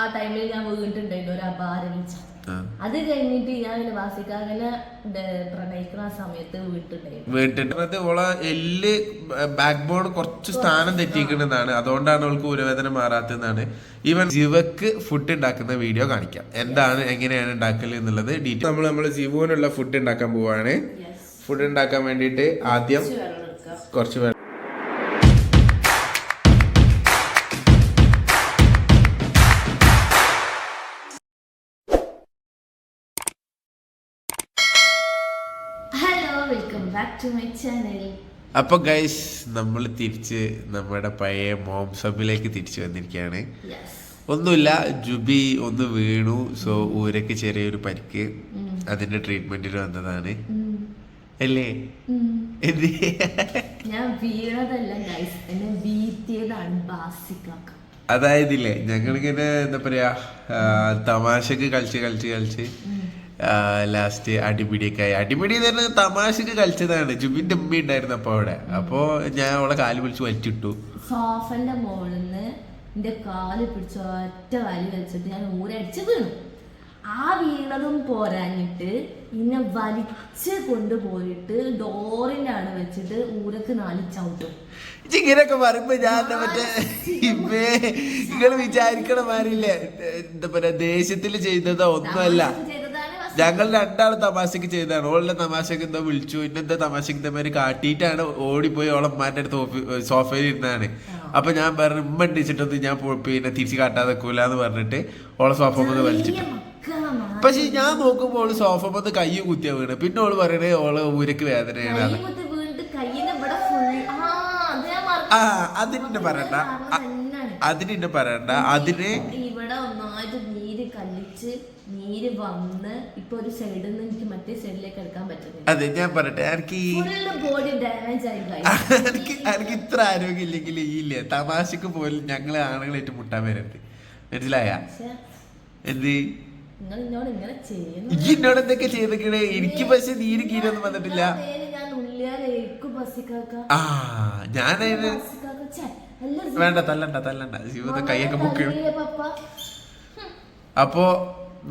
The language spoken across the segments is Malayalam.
ആ ടൈമിൽ ഞാൻ വീണിട്ടുണ്ടായിരുന്നു ഒരു അപാരം അത് കഴിഞ്ഞിട്ട് ഞാൻ പിന്നെ വാസിക്കാകനെ പ്രണയിക്കുന്ന ആ സമയത്ത് ഓളെ എല്ല് ബാക്ക് ബോൺ കുറച്ച് സ്ഥാനം തെറ്റിക്കുന്നതാണ് അതുകൊണ്ടാണ് അവൾക്ക് ഉരവേദന മാറാത്തതെന്നാണ്. ഈവൻ ജീവക്ക് ഫുഡ് ഉണ്ടാക്കുന്ന വീഡിയോ കാണിക്കാം. എന്താണ് എങ്ങനെയാണ് ഉണ്ടാക്കൽ എന്നുള്ളത് ഡീറ്റെയിൽ നമ്മൾ നമ്മൾ ജീവനുള്ള ഫുഡ് ഉണ്ടാക്കാൻ പോവാണ്. ഫുഡ് ഉണ്ടാക്കാൻ വേണ്ടിയിട്ട് ആദ്യം കുറച്ച് ബാക്ക് ടു മൈ ചാനൽ അപ്പൊ ഗൈസ് നമ്മൾ തിരിച്ച് നമ്മുടെ പഴയ മോം സബിലേക്ക് തിരിച്ചു വന്നിരിക്കുകയാണ്. ഒന്നുമില്ല ജുബി ഒന്ന് വീണു. സോ ഊരക്ക് ചെറിയൊരു പരിക്ക്. അതിന്റെ ട്രീറ്റ്മെന്റിന് വന്നതാണ്. അല്ലേ? ഞാൻ വീണതല്ല ഗൈസ് എന്നെ ബാസിക്കാക്ക. ഞങ്ങളിങ്ങനെ എന്താ പറയാ തമാശക്ക് കളിച്ച് കളിച്ച് കളിച്ച്. ലാസ്റ്റ് അടിപിടിയൊക്കെ ആയി. അടിപിടി തന്നെ തമാശക്ക് കളിച്ചതാണ്. ജുബിന്റെ ഉമ്മ ഉണ്ടായിരുന്നു അപ്പൊ അവിടെ. അപ്പോ ഞാൻ അവളെ കാൽ പിടിച്ച് വലിച്ചിട്ടു. സോഫന്റെ മോളിന്ന് എന്റെ കാൽ പിടിച്ച് ഒറ്റ വലി വലിച്ചിട്ട് ഞാൻ ഊരടിച്ച് വീണു. ആ വീണതും പോരാഞ്ഞിട്ട് ഇന്നെ വലിച്ച് കൊണ്ടുപോയിട്ട് ഡോറിന്റെ അവിടെ വെച്ചിട്ട് ഊരക്ക് നാല് ചവിട്ടും. ഇങ്ങനെയൊക്കെ പറയുമ്പോ ഞാൻ എന്താ മറ്റേ ഇമ്മേ നിങ്ങൾ വിചാരിക്കണ മാറിയില്ലേ എന്താ പറയാ ദേഷ്യത്തിൽ ചെയ്തതോ ഒന്നുമല്ല. ഞങ്ങൾ രണ്ടാൾ തമാശക്ക് ചെയ്തതാണ്. ഓളെ തമാശക്ക് എന്തോ വിളിച്ചു. ഇന്നെന്താ തമാശക്ക് ഇതേമാതിരി കാട്ടിയിട്ടാണ് ഓടിപ്പോയി ഓളെ മാറ്റി അടുത്ത് സോഫയിൽ ഇരുന്നാണ്. അപ്പൊ ഞാൻ പറഞ്ഞു ഉമ്മ ഉണ്ടിച്ചിട്ടൊന്നും ഞാൻ പിന്നെ തിരിച്ച് കാട്ടാതെ എന്ന് പറഞ്ഞിട്ട് ഓളെ സോഫ ഒന്ന് വലിച്ചിട്ടു. പക്ഷെ ഞാൻ നോക്കുമ്പോൾ ഓൾ സോഫ വന്ന് കൈ കുത്തിയാ വീണ്. പിന്നെ ഓൾ പറയണേ ഓൾ ഊരക്ക് വേദനയാണ്. ആ അതിനെ പറയണ്ട. അതിനെ പറയണ്ട. അതിന് ഇവിടെ ഒന്നായിട്ട് നീര് കല്ലിച്ച് നീര് വന്ന് ഇപ്പൊ ഒരു സൈഡിൽ നിന്ന് എനിക്ക് മറ്റേ സൈഡിലേക്ക് എടുക്കാൻ പറ്റുന്നില്ല. അതെ ഞാൻ പറയട്ടെ എനിക്ക് ബോഡി ഡാമേജ് ആയി. എനിക്ക് എനിക്ക് ഇത്ര ആരോഗ്യം ഇല്ലെങ്കിൽ ഈ ഇല്ല? തമാശക്ക് പോലും ഞങ്ങൾ ആണുങ്ങളായിട്ട് മുട്ടാൻ വരരുത്. മനസ്സിലായ? എന്ത്? നിങ്ങൾ എന്നോട് എന്തൊക്കെ ചെയ്തേക്കണേ? എനിക്ക് പക്ഷെ നീര് കീരൊന്നും വന്നിട്ടില്ല. ആ ഞാനതിന് വേണ്ട തല്ലണ്ട തല്ലണ്ട. ജീവിതം കൈയൊക്കെ പൊക്കി അപ്പോ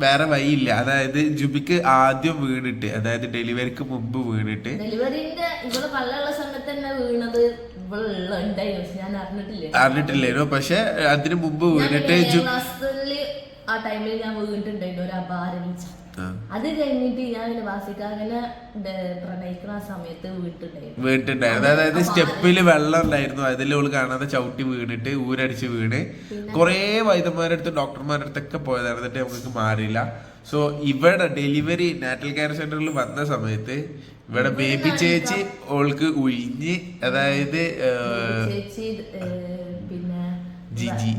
വേറെ വഴിയില്ല. അതായത് ജുബിക്ക് ആദ്യം വീണിട്ട് അതായത് ഡെലിവറിക്ക് മുമ്പ് വീണിട്ട്. ഡെലിവറിന്റെ ഇവൾ പള്ളുള്ള സമയത്ത് തന്നെ വീണത് അറിഞ്ഞിട്ടില്ലേനോ? പക്ഷെ അതിന് മുമ്പ് വീണിട്ട് ആ ടൈമിൽ ഞാൻ വീണിട്ടുണ്ടായിരുന്നു. ഒരു അപാരം. അത് കഴിഞ്ഞിട്ട് ഞാൻ പിന്നെ ബാസിക്കാരനെ പ്രണയിക്കുന്ന ആ സമയത്ത് വീട്ടുണ്ടായിരുന്നു. വീട്ടുണ്ടായിരുന്നു അതായത് സ്റ്റെപ്പിൽ വെള്ളം ഉണ്ടായിരുന്നു. അതിൽ ഓൾ കാണാതെ ചവിട്ടി വീണിട്ട് ഊരടിച്ച് വീണ്. കുറേ വൈദ്യന്മാരുടെ അടുത്ത് ഡോക്ടർമാരുടെ അടുത്തൊക്കെ പോയതാണ്. എന്നിട്ട് നമുക്ക് മാറിയില്ല. സോ ഇവിടെ ഡെലിവറി നാറ്റൽ കെയർ സെന്ററിൽ വന്ന സമയത്ത് ഇവിടെ ബേബി ചേച്ചി ഓൾക്ക് ഉഴിഞ്ഞ് അതായത് ചേച്ചി പിന്നെ ജിജി.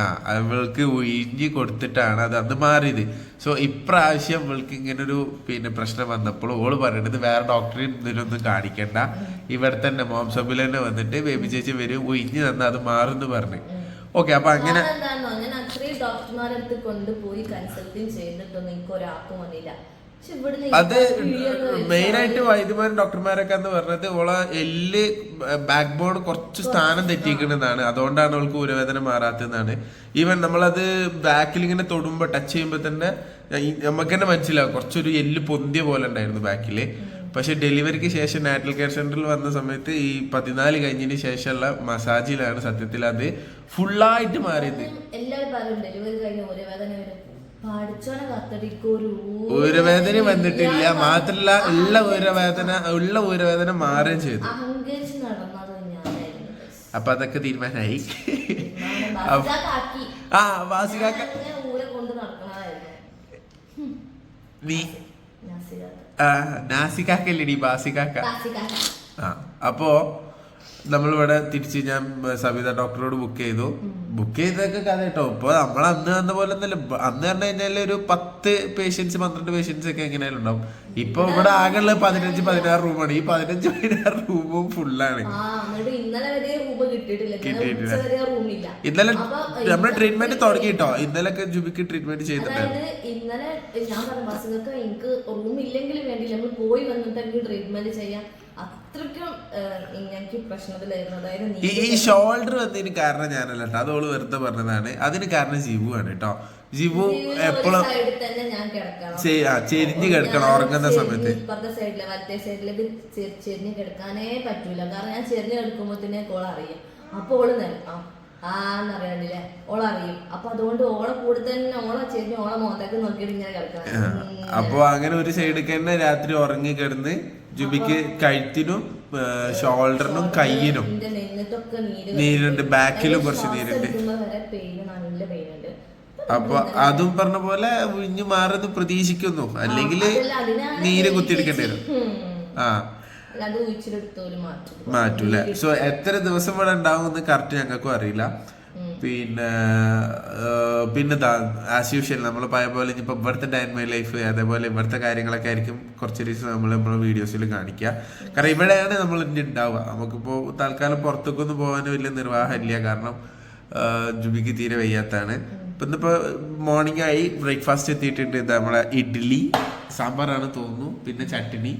ആ അവൾക്ക് ഉഴിഞ്ഞ് കൊടുത്തിട്ടാണ് അത് അന്ന് മാറിയത്. സോ ഇപ്രാവശ്യം അവൾക്ക് ഒരു പിന്നെ പ്രശ്നം വന്നപ്പോൾ ഓൾ പറയണത് വേറെ ഡോക്ടറെ ഇതിനൊന്നും കാണിക്കണ്ട. ഇവിടെ തന്നെ മോംസബിൽ തന്നെ വന്നിട്ട് ബേബി ചേച്ചി വരും ഉഴിഞ്ഞ് തന്ന അത് മാറുന്നു പറഞ്ഞു. ഓക്കെ അപ്പൊ അങ്ങനെ ഡോക്ടർമാരെ ഞാൻ അത്രയും ഡോക്ടർമാരുടെ അടുത്ത് കൊണ്ടുപോയി കൺസൾട്ടിങ് ചെയ്തിട്ടൊന്നും എനിക്ക് ഒരാൾക്കും വന്നില്ല. അത് മെയിൻ ആയിട്ട് വൈദ്യമാരും ഡോക്ടർമാരൊക്കെ എന്ന് പറഞ്ഞത് ഓളെ എല്ല് ബാക്ക് ബോൺ കുറച്ച് സ്ഥാനം തെറ്റിക്കുന്നതാണ് അതുകൊണ്ടാണ് അവൾക്ക് ഉരവേദന മാറാത്തതെന്നാണ്. ഈവൻ നമ്മളത് ബാക്കിൽ ഇങ്ങനെ തൊടുമ്പോൾ ടച്ച് ചെയ്യുമ്പോൾ തന്നെ നമുക്ക് തന്നെ മനസ്സിലാവും. കുറച്ചൊരു എല്ല് പൊന്തിയ പോലെ ഉണ്ടായിരുന്നു ബാക്കിൽ പക്ഷെ ഡെലിവറിക്ക് ശേഷം നാറ്റൽ കെയർ സെന്ററിൽ വന്ന സമയത്ത് ഈ പതിനാല് കഴിഞ്ഞതിന് ശേഷമുള്ള മസാജിലാണ് സത്യത്തിൽ അത് ഫുള്ളായിട്ട് മാറിയത്. എല്ലാവരും ഡെലിവറി കഴിഞ്ഞ ഊരവേദന വന്നിട്ടില്ല. മാത്രല്ല ഉള്ള ഊരവേദന ഉള്ള ഊരവേദന മാറുകയും ചെയ്തു. അപ്പൊ അതൊക്കെ തീരുമാനമായി. ആ വാസികാക്ക നടക്കണമായിരുന്നു. നീ? ബാസികാക്ക. ആ അപ്പോ നമ്മളിവിടെ തിരിച്ച് ഞാൻ സവിത ഡോക്ടറോട് ബുക്ക് ചെയ്തു. ബുക്ക് ചെയ്തൊക്കെ കഥ കേട്ടോ ഇപ്പൊ നമ്മൾ അന്ന് വന്ന പോലെ ഒന്നല്ല അന്ന് പറഞ്ഞു കഴിഞ്ഞാൽ ഒരു പത്ത് പേഷ്യൻസ് പന്ത്രണ്ട് പേഷ്യൻസ് ഒക്കെ എങ്ങനെയാലും ഉണ്ടാവും. ഇപ്പൊ ഇവിടെ ആകെയുള്ള പതിനഞ്ച് പതിനാറ് റൂമാണ് ഈ പതിനഞ്ച് പതിനാറ് റൂമും ഫുള്ളാണ് ഇന്നലെ കിട്ടിയിട്ടില്ല. ഇന്നലെ ഇന്നലെ നമ്മുടെ ട്രീറ്റ്മെന്റ് തുടങ്ങി കേട്ടോ ഇന്നലെയൊക്കെ ജുബിക്ക് ട്രീറ്റ്മെന്റ് ചെയ്തിട്ടുണ്ട് ഇന്നലെ ഞാൻ പറഞ്ഞു എനിക്ക് റൂം ഇല്ലെങ്കിലും വേണ്ടില്ല. നമ്മൾ പോയി വന്നിട്ട് ട്രീറ്റ്മെന്റ് ചെയ്യാം. അത്രയ്ക്കും എനിക്ക് പ്രശ്നത്തിലായിരുന്നു. ഈ ഷോൾഡർ വന്നതിന് കാരണം ഞാനല്ല കേട്ടോ അതോൾ വെറുതെ പറഞ്ഞതാണ്. അതിന് കാരണം ജിബു ആണ് കേട്ടോ ജിബു എപ്പോഴും തന്നെ ചെരിഞ്ഞ് കിടക്കണം ഉറങ്ങുന്ന സമയത്ത്. ഇപ്പുറത്തെ സൈഡിൽ മറ്റേ സൈഡിലേക്ക് ചെരിഞ്ഞ് കിടക്കാനേ പറ്റൂല. കാരണം ഞാൻ ചെരിഞ്ഞ് കിടക്കുമ്പോഴത്തേനെ ഓൾ അറിയും. അപ്പൊ ഓൾ നിൽക്കാം ആന്നറിയാണ്ടില്ലേ ഓൾ അറിയും. അപ്പൊ അതുകൊണ്ട് ഓളെ കൂടെ തന്നെ ഓളെ ചെരിഞ്ഞ് ഓളെ മുഖത്തേക്ക് നോക്കിയിട്ട് ഇങ്ങനെ കിടക്കണം. അപ്പൊ അങ്ങനെ ഒരു സൈഡിൽ തന്നെ രാത്രി ഉറങ്ങി കിടന്ന് ജുബിക്ക് കഴുത്തിനും ഷോൾഡറിനും കയ്യിനും നീരുണ്ട്, ബാക്കിലും കുറച്ച് നീരുണ്ട്. അപ്പൊ അതും പറഞ്ഞ പോലെ ഉഴിഞ്ഞു മാറുന്നു പ്രതീക്ഷിക്കുന്നു. അല്ലെങ്കിൽ നീര് കുത്തിയെടുക്കേണ്ടി വരും. ആ. മാറ്റൂല. സോ എത്ര ദിവസം ഇവിടെ ഉണ്ടാവും എന്ന് കറക്റ്റ് ഞങ്ങൾക്കും അറിയില്ല. പിന്നെ പിന്നെ ആസ് യൂഷ്വൽ നമ്മൾ പഴയ പോലെ ഇനിയിപ്പോൾ ഇവിടുത്തെ ഡൈൻ മൈ ലൈഫ് അതേപോലെ ഇവിടുത്തെ കാര്യങ്ങളൊക്കെ ആയിരിക്കും കുറച്ച് ദിവസം നമ്മൾ നമ്മളെ വീഡിയോസിൽ കാണിക്കുക കാരണം ഇവിടെയാണ് നമ്മൾ ഇനി ഉണ്ടാവുക നമുക്കിപ്പോൾ തൽക്കാലം പുറത്തേക്കൊന്നും പോകാൻ വലിയ നിർവാഹമില്ല കാരണം ജുബിക്ക് തീരെ വയ്യാത്താണ് ഇപ്പം ഇന്നിപ്പോൾ മോർണിംഗ് ആയി ബ്രേക്ക്ഫാസ്റ്റ് എത്തിയിട്ടുണ്ട്. ഇത് നമ്മളെ ഇഡ്ഡലി സാമ്പാറാണ് തോന്നുന്നു. പിന്നെ ചട്ടിനി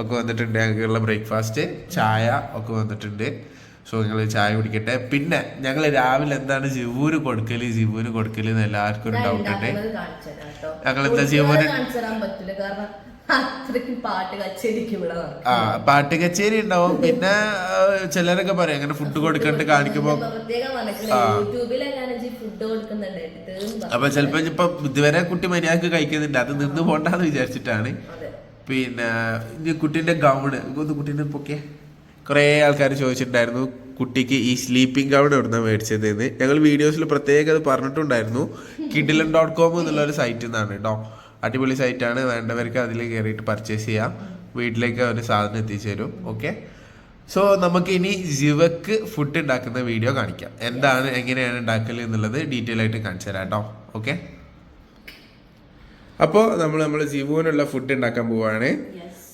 ഒക്കെ വന്നിട്ടുണ്ട്. ഞങ്ങൾക്കുള്ള ബ്രേക്ക്ഫാസ്റ്റ് ചായ ഒക്കെ വന്നിട്ടുണ്ട്. സോ നിങ്ങൾ ചായ കുടിക്കട്ടെ. പിന്നെ ഞങ്ങൾ രാവിലെ എന്താണ് ജിവൂര് കൊടുക്കൽ? ജിവൂര് കൊടുക്കൽ എന്ന് എല്ലാവർക്കും ഒരു ഡൗട്ട് ഉണ്ട് ഞങ്ങൾ എന്താ ജിവൂര്? ആ പാട്ട് കച്ചേരി ഉണ്ടാവും. പിന്നെ ചിലരൊക്കെ പറയും അങ്ങനെ ഫുഡ് കൊടുക്കണ്ട് കാണിക്കുമ്പോ. അപ്പൊ ചിലപ്പോ ഇപ്പൊ ഇതുവരെ കുട്ടി മര്യാദയ്ക്ക് കഴിക്കുന്നുണ്ട്. അത് നിന്ന് പോണ്ടെന്ന് വിചാരിച്ചിട്ടാണ്. പിന്നെ കുട്ടീന്റെ ഗൗണ് കുട്ടീനെ പൊക്കെ കുറേ ആൾക്കാർ ചോദിച്ചിട്ടുണ്ടായിരുന്നു കുട്ടിക്ക് ഈ സ്ലീപ്പിംഗ് ഗൗൺ എവിടുന്ന മേടിച്ചത് എന്ന് ഞങ്ങൾ വീഡിയോസിൽ പ്രത്യേകം അത് പറഞ്ഞിട്ടുണ്ടായിരുന്നു. കിഡിലൻ ഡോട്ട് കോം എന്നുള്ള ഒരു സൈറ്റിൽ നിന്നാണ് കേട്ടോ അടിപൊളി സൈറ്റാണ് വേണ്ടവർക്ക് അതിൽ കയറിയിട്ട് പർച്ചേസ് ചെയ്യാം. വീട്ടിലേക്ക് അവർ സാധനം എത്തിച്ചു തരും. ഓക്കെ സോ നമുക്ക് ഇനി ജിവക്ക് ഫുഡ് ഉണ്ടാക്കുന്ന വീഡിയോ കാണിക്കാം. എന്താണ് എങ്ങനെയാണ് ഉണ്ടാക്കൽ എന്നുള്ളത് ഡീറ്റെയിൽ ആയിട്ട് കാണിച്ചു തരാം കേട്ടോ ഓക്കെ അപ്പോൾ നമ്മൾ നമ്മൾ ജിവുവിനുള്ള ഫുഡ് ഉണ്ടാക്കാൻ പോവാണ്.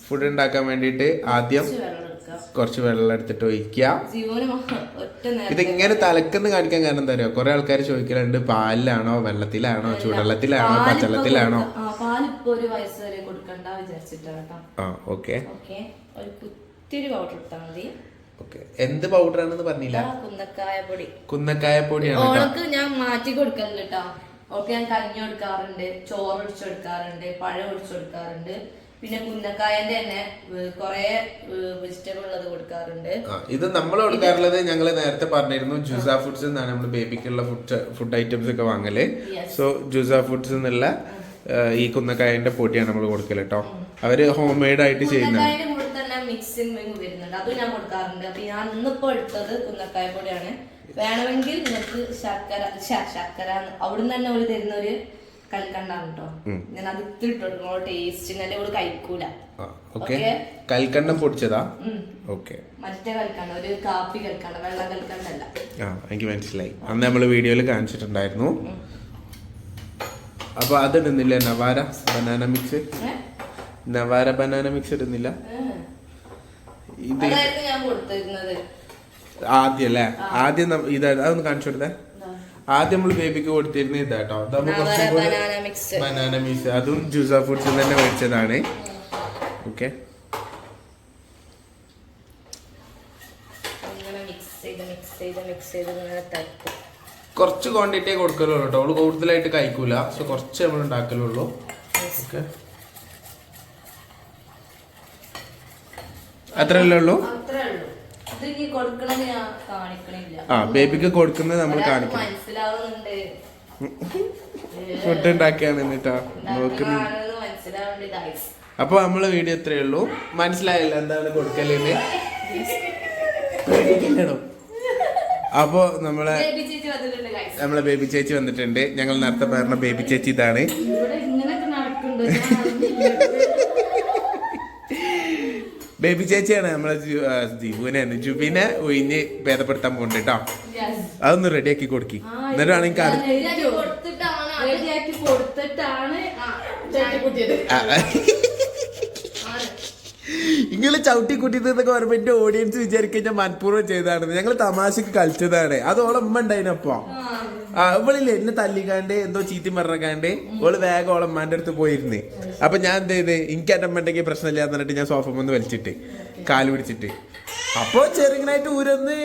ഫുഡ് ഉണ്ടാക്കാൻ വേണ്ടിയിട്ട് ആദ്യം കുറച്ച് വെള്ളം എടുത്തിട്ട് ഒഴിക്കുക. ഇതിങ്ങനെ തലക്കെന്ന് കാണിക്കാൻ കാരണം എന്താ പറയുക കുറെ ആൾക്കാർ ചോദിക്കലുണ്ട് പാലിലാണോ വെള്ളത്തിലാണോ ചൂടുവെള്ളത്തിലാണോ പച്ചവെള്ളത്തിലാണോ? പാലിപ്പോ ഒരു വയസ്സ് വരെ കൊടുക്കണ്ട വിചാരിച്ചിട്ടാണ് ആ ഓക്കെ. ഒരു കുത്തിരി പൗഡർ ഇട്ടാൽ മതി. എന്ത് പൗഡർ ആണെന്ന് പറഞ്ഞില്ല? കുന്നക്കായ പൊടി. കുന്നക്കായ പൊടിയാണ് ഓൾക്ക് ഞാൻ മാറ്റി കൊടുക്കലുണ്ട് കേട്ടോ. ഓൾക്ക് ഞാൻ കഞ്ഞി കൊടുക്കാറുണ്ട് ചോറ് ഒടിച്ചു കൊടുക്കാറുണ്ട് പഴം ഒടിച്ചു കൊടുക്കാറുണ്ട്. പിന്നെ കുന്നക്കായന്റെ തന്നെ കൊറേ വെജിറ്റബിൾ ഉള്ളത് കൊടുക്കാറുണ്ട്. ഇത് നമ്മൾ കൊടുക്കാറുള്ളത് ഞങ്ങൾ നേരത്തെ പറഞ്ഞിരുന്നു ജൂസ ഫുഡ്സ് എന്നാണ് നമ്മൾ ബേബിക്കുള്ള ഫുഡ് ഫുഡ് ഐറ്റംസ് ഒക്കെ വാങ്ങൽ. സോ ജൂസ ഫുഡ്സ് എന്നുള്ള ഈ കുന്നക്കായന്റെ പൊടിയാണ് നമ്മൾ കൊടുക്കൽ കേട്ടോ അവർ ഹോം മെയ്ഡ് ആയിട്ട് ചെയ്യുന്നത് മിക്സിംഗ് വരുന്നുണ്ട്. അതും ഞാൻ കൊടുക്കാറുണ്ട്. അപ്പൊ ഞാൻ ഇന്നിപ്പോ എടുത്തത് കുന്നക്കായ പൊടിയാണ്. വേണമെങ്കിൽ നിങ്ങൾക്ക് ശർക്കര ശർക്കര അവിടുന്ന് തന്നെ ഒരു തരുന്ന ഒരു കൽക്കണ്ടാണ് കേട്ടോ ഞാൻ അത് ഇത്തിരി ഇട്ട് ടേസ്റ്റിന് കഴിക്കൂല. ഓക്കെ കൽക്കണ്ടം പൊടിച്ചതാ. ഓക്കെ മറ്റേ കൽക്കണ്ട ഒരു കാപ്പി കൽക്കണ്ട വെള്ള കൽക്കണ്ടല്ല. ആ എനിക്ക് മനസ്സിലായി. അന്ന് നമ്മൾ വീഡിയോയിൽ കാണിച്ചിട്ടുണ്ടായിരുന്നു. അപ്പൊ അത് ഇടുന്നില്ല നവാര ബനാന മിക്സ് നവാര ബനാന മിക്സ് ഇടുന്നില്ല. ഇത് ആദ്യം അല്ലേ? ആദ്യം ഇത് അതൊന്ന് കാണിച്ചു കൊടുത്തേ. ആദ്യം നമ്മൾ ബേബിക്ക് കൊടുത്തിരുന്ന ഇതാട്ടോ. കേട്ടോ നവര കുറച്ചും കൂടെ ബനാന മിക്സ് അതും ജൂസ ഫുഡ്സ് തന്നെ മേടിച്ചതാണ്. ഓക്കെ കുറച്ച് ക്വാണ്ടിറ്റിയെ കൊടുക്കലുള്ളൂ കേട്ടോ. അവൾ കൂടുതലായിട്ട് കഴിക്കൂല. പക്ഷെ കുറച്ച് നമ്മൾ ഉണ്ടാക്കലുള്ളൂ. ഓക്കെ അത്രയല്ലേ ഉള്ളൂ അത്രേ ഉള്ളൂ ഇത് ഈ കൊടുക്കണത് ഞാൻ കാണിക്കണില്ല ആ ബേബിക്ക് കൊടുക്കുന്നത് നമ്മൾ കാണിക്കണം. ഫുഡ് ഉണ്ടാക്കിയാണ് എന്നിട്ടാ നോക്കുന്നു അപ്പൊ നമ്മളെ വീഡിയോ ഇത്രയേ ഉള്ളൂ. മനസ്സിലായില്ല എന്താണ് കൊടുക്കലെന്ന്. പേടിക്കണ്ടോ അപ്പോ നമ്മളെ നമ്മളെ ബേബി ചേച്ചി വന്നിട്ടുണ്ട്. ഞങ്ങൾ നേരത്തെ പറഞ്ഞ ബേബി ചേച്ചി ഇതാണ് ഇവിടെ ഇങ്ങനെയൊക്കെ നടക്കുന്നുണ്ട് ഞാൻ അറിഞ്ഞില്ല. ബേബി ചേച്ചിയാണ് നമ്മളെ ജീവുവിനെ ജുബിനെ ഒഴിഞ്ഞ് ഭേദപ്പെടുത്താൻ പോകുന്നുണ്ട് കേട്ടോ. അതൊന്ന് റെഡിയാക്കി കൊടുക്കി എന്നിട്ട് ആണെങ്കിൽ. നിങ്ങൾ ചവിട്ടി കുട്ടിന്നൊക്കെ ഗവൺമെന്റ് എന്റെ ഓഡിയൻസ് വിചാരിക്കും ഞാൻ മനഃപൂർവം ചെയ്തതാണ് ഞങ്ങൾ തമാശക്ക് കളിച്ചതാണ് അത് ഓളമ്മ ഉണ്ടായിനപ്പോ. ആ ഇവളില്ലേ എന്നെ തല്ലിക്കാണ്ട് എന്തോ ചീത്തി മറക്കാണ്ട് അവൾ വേഗം ഓളമ്മാന്റെ അടുത്ത് പോയിരുന്നേ. അപ്പൊ ഞാൻ എന്ത് ചെയ്ത്? എനിക്ക് എന്റെ അമ്മ ഉണ്ടെങ്കിൽ പ്രശ്നമില്ല എന്ന് പറഞ്ഞിട്ട് ഞാൻ സോഫ ഒന്ന് വലിച്ചിട്ട് കാൽ പിടിച്ചിട്ട്. അപ്പൊ ചെറുങ്ങനായിട്ട് ഊരന്ന്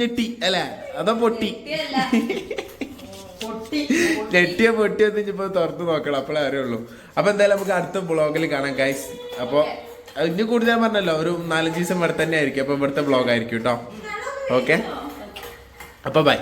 ഞെട്ടി അല്ലെ? അതോ പൊട്ടി. ഞെട്ടിയ ഞെട്ടിയോ പൊട്ടിയോ എന്ന് ഇപ്പൊ തുറത്ത് നോക്കണം അപ്പോഴേ അറിയുള്ളൂ. അപ്പൊ എന്തായാലും നമുക്ക് അടുത്ത ബ്ലോഗിൽ കാണാം ഗൈസ് അപ്പൊ ഇനി കൂടുതൽ പറഞ്ഞല്ലോ ഒരു നാലഞ്ച് ദിവസം ഇവിടെ തന്നെ ആയിരിക്കും. അപ്പൊ ഇവിടുത്തെ ബ്ലോഗ് ആയിരിക്കും കേട്ടോ. ഓക്കെ അപ്പൊ ബൈ